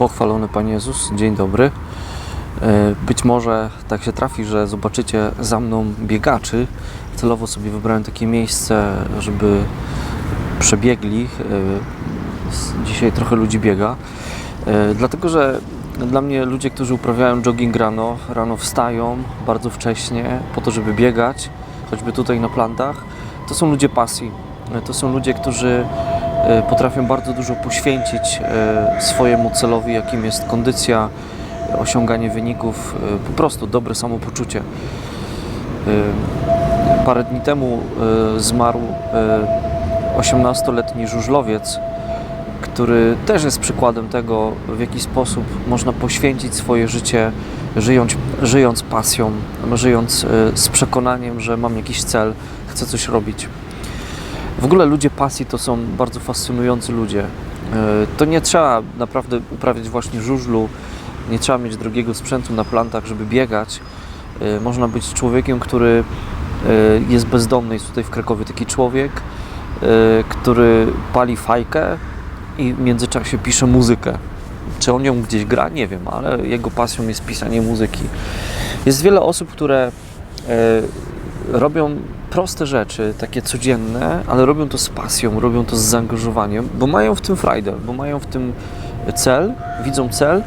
Pochwalony Panie Jezus, dzień dobry. E, Być może tak się trafi, że zobaczycie za mną biegaczy. Celowo sobie wybrałem takie miejsce, żeby przebiegli. E, Dzisiaj trochę ludzi biega. E, Dlatego, że dla mnie ludzie, którzy uprawiają jogging rano, rano wstają bardzo wcześnie po to, żeby biegać, choćby tutaj na plantach, to są ludzie pasji. To są ludzie, którzy potrafią bardzo dużo poświęcić e, swojemu celowi, jakim jest kondycja, osiąganie wyników, e, po prostu dobre samopoczucie. Parę dni temu zmarł e, 18-letni żużlowiec, który też jest przykładem tego, w jaki sposób można poświęcić swoje życie, żyjąc, żyjąc pasją, żyjąc z przekonaniem, że mam jakiś cel, chcę coś robić. W ogóle ludzie pasji to są bardzo fascynujący ludzie. E, To nie trzeba naprawdę uprawiać właśnie żużlu, nie trzeba mieć drogiego sprzętu na plantach, żeby biegać. E, Można być człowiekiem, który e, jest bezdomny. Jest tutaj w Krakowie taki człowiek, który pali fajkę i w międzyczasie pisze muzykę. Czy on ją gdzieś gra? Nie wiem, ale jego pasją jest pisanie muzyki. Jest wiele osób, które robią proste rzeczy, takie codzienne, ale robią to z pasją, robią to z zaangażowaniem, bo mają w tym frajdę, bo mają w tym cel, widzą cel e,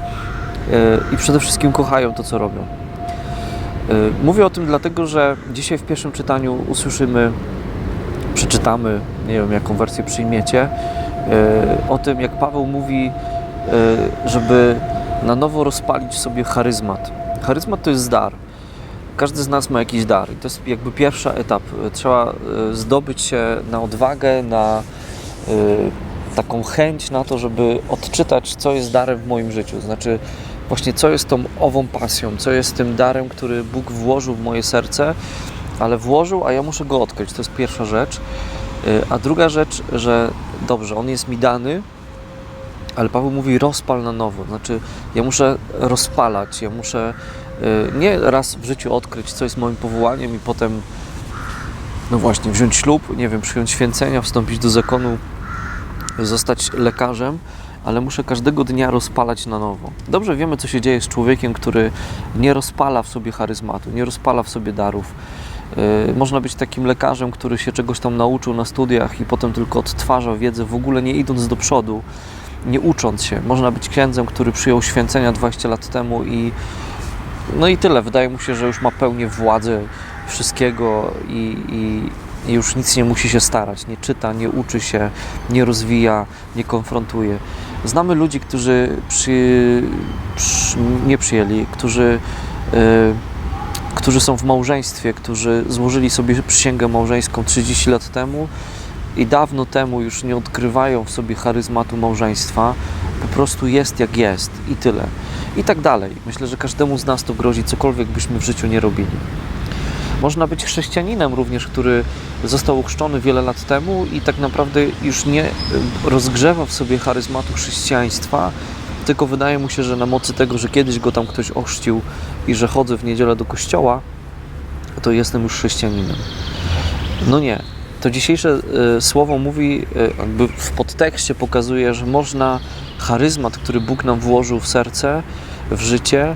i przede wszystkim kochają to, co robią. E, Mówię o tym dlatego, że dzisiaj w pierwszym czytaniu usłyszymy, przeczytamy, nie wiem jaką wersję przyjmiecie, e, o tym, jak Paweł mówi, żeby na nowo rozpalić sobie charyzmat. Charyzmat to jest dar. Każdy z nas ma jakiś dar i to jest jakby pierwszy etap. Trzeba e, zdobyć się na odwagę, na e, taką chęć na to, żeby odczytać, co jest darem w moim życiu. Znaczy, właśnie co jest tą ową pasją, co jest tym darem, który Bóg włożył w moje serce, ale włożył, a ja muszę go odkryć. To jest pierwsza rzecz. E, A druga rzecz, że dobrze, on jest mi dany, ale Paweł mówi rozpal na nowo. Znaczy, ja muszę rozpalać, ja muszę nie raz w życiu odkryć, co jest moim powołaniem i potem, no właśnie, wziąć ślub, nie wiem, przyjąć święcenia, wstąpić do zakonu, zostać lekarzem, ale muszę każdego dnia rozpalać na nowo. Dobrze wiemy, co się dzieje z człowiekiem, który nie rozpala w sobie charyzmatu, nie rozpala w sobie darów. Y, Można być takim lekarzem, który się czegoś tam nauczył na studiach i potem tylko odtwarza wiedzę, w ogóle nie idąc do przodu, nie ucząc się. Można być księdzem, który przyjął święcenia 20 lat temu i no i tyle. Wydaje mu się, że już ma pełnię władzy wszystkiego i, i, już nic nie musi się starać. Nie czyta, nie uczy się, nie rozwija, nie konfrontuje. Znamy ludzi, którzy przy, przy, nie przyjęli, którzy, yy, którzy są w małżeństwie, którzy złożyli sobie przysięgę małżeńską 30 lat temu i dawno temu już nie odkrywają w sobie charyzmatu małżeństwa, po prostu jest jak jest i tyle. I tak dalej. Myślę, że każdemu z nas to grozi, cokolwiek byśmy w życiu nie robili. Można być chrześcijaninem również, który został ochrzczony wiele lat temu i tak naprawdę już nie y, rozgrzewa w sobie charyzmatu chrześcijaństwa, tylko wydaje mu się, że na mocy tego, że kiedyś go tam ktoś ochrzcił i że chodzę w niedzielę do kościoła, to jestem już chrześcijaninem. No nie. To dzisiejsze y, słowo mówi, y, jakby w podtekście pokazuje, że można charyzmat, który Bóg nam włożył w serce, w życie,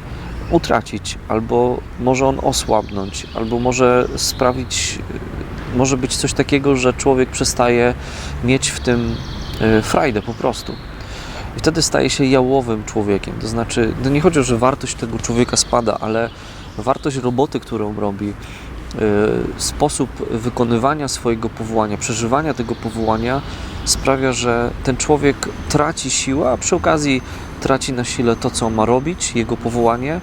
utracić, albo może on osłabnąć, albo może sprawić, może być coś takiego, że człowiek przestaje mieć w tym y, frajdę po prostu. I wtedy staje się jałowym człowiekiem. To znaczy, no nie chodzi o, że wartość tego człowieka spada, ale wartość roboty, którą robi, sposób wykonywania swojego powołania, przeżywania tego powołania sprawia, że ten człowiek traci siłę, a przy okazji traci na sile to, co ma robić, jego powołanie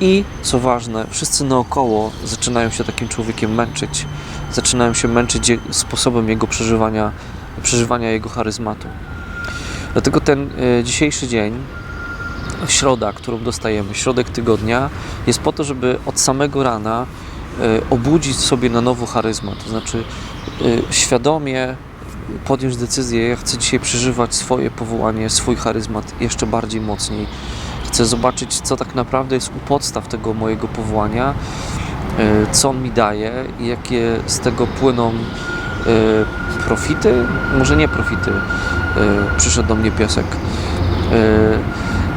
i co ważne, wszyscy naokoło zaczynają się takim człowiekiem męczyć, zaczynają się męczyć sposobem jego przeżywania, przeżywania jego charyzmatu. Dlatego ten y, dzisiejszy dzień, środa, którą dostajemy, środek tygodnia, jest po to, żeby od samego rana y, obudzić sobie na nowo charyzmat. To znaczy y, świadomie podjąć decyzję, ja chcę dzisiaj przeżywać swoje powołanie, swój charyzmat jeszcze bardziej mocniej. Chcę zobaczyć, co tak naprawdę jest u podstaw tego mojego powołania, y, co on mi daje i jakie z tego płyną profity, może nie profity, przyszedł do mnie piesek.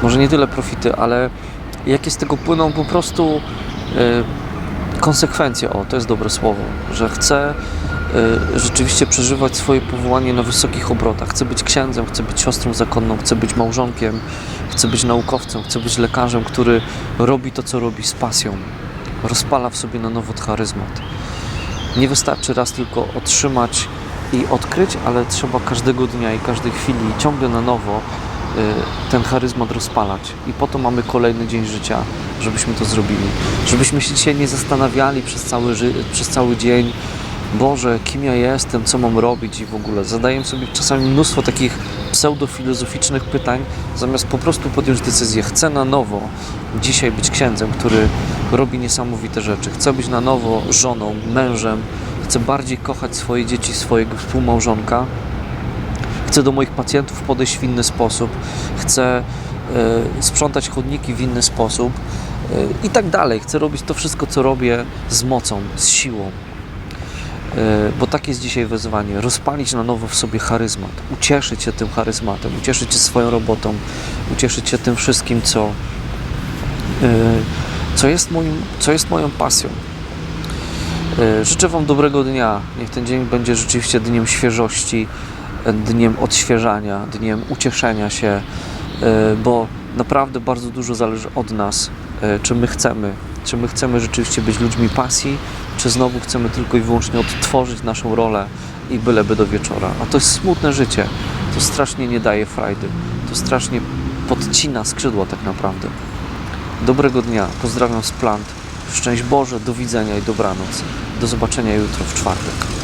Może nie tyle profity, ale jakie z tego płyną po prostu konsekwencje, o to jest dobre słowo, że chcę y, rzeczywiście przeżywać swoje powołanie na wysokich obrotach. Chcę być księdzem, chcę być siostrą zakonną, chcę być małżonkiem, chcę być naukowcem, chcę być lekarzem, który robi to, co robi z pasją. Rozpala w sobie na nowo charyzmat. Nie wystarczy raz tylko otrzymać i odkryć, ale trzeba każdego dnia i każdej chwili ciągle na nowo ten charyzmat rozpalać. I po to mamy kolejny dzień życia, żebyśmy to zrobili. Żebyśmy się dzisiaj nie zastanawiali przez cały, przez cały dzień, Boże, kim ja jestem, co mam robić i w ogóle. Zadaję sobie czasami mnóstwo takich pseudofilozoficznych pytań, zamiast po prostu podjąć decyzję. Chcę na nowo dzisiaj być księdzem, który robi niesamowite rzeczy. Chcę być na nowo żoną, mężem. Chcę bardziej kochać swoje dzieci, swojego współmałżonka. Chcę do moich pacjentów podejść w inny sposób. Chcę e, sprzątać chodniki w inny sposób e, i tak dalej. Chcę robić to wszystko, co robię z mocą, z siłą. E, Bo tak jest dzisiaj wezwanie. Rozpalić na nowo w sobie charyzmat. Ucieszyć się tym charyzmatem, ucieszyć się swoją robotą, ucieszyć się tym wszystkim, co, co, jest, moim, co jest moją pasją. Życzę Wam dobrego dnia. Niech ten dzień będzie rzeczywiście dniem świeżości, dniem odświeżania, dniem ucieszenia się, e, bo naprawdę bardzo dużo zależy od nas, e, czy my chcemy, czy my chcemy rzeczywiście być ludźmi pasji, czy znowu chcemy tylko i wyłącznie odtworzyć naszą rolę i byleby do wieczora. A to jest smutne życie. To strasznie nie daje frajdy. To strasznie podcina skrzydła tak naprawdę. Dobrego dnia. Pozdrawiam z plant. Szczęść Boże, do widzenia i dobranoc. Do zobaczenia jutro w czwartek.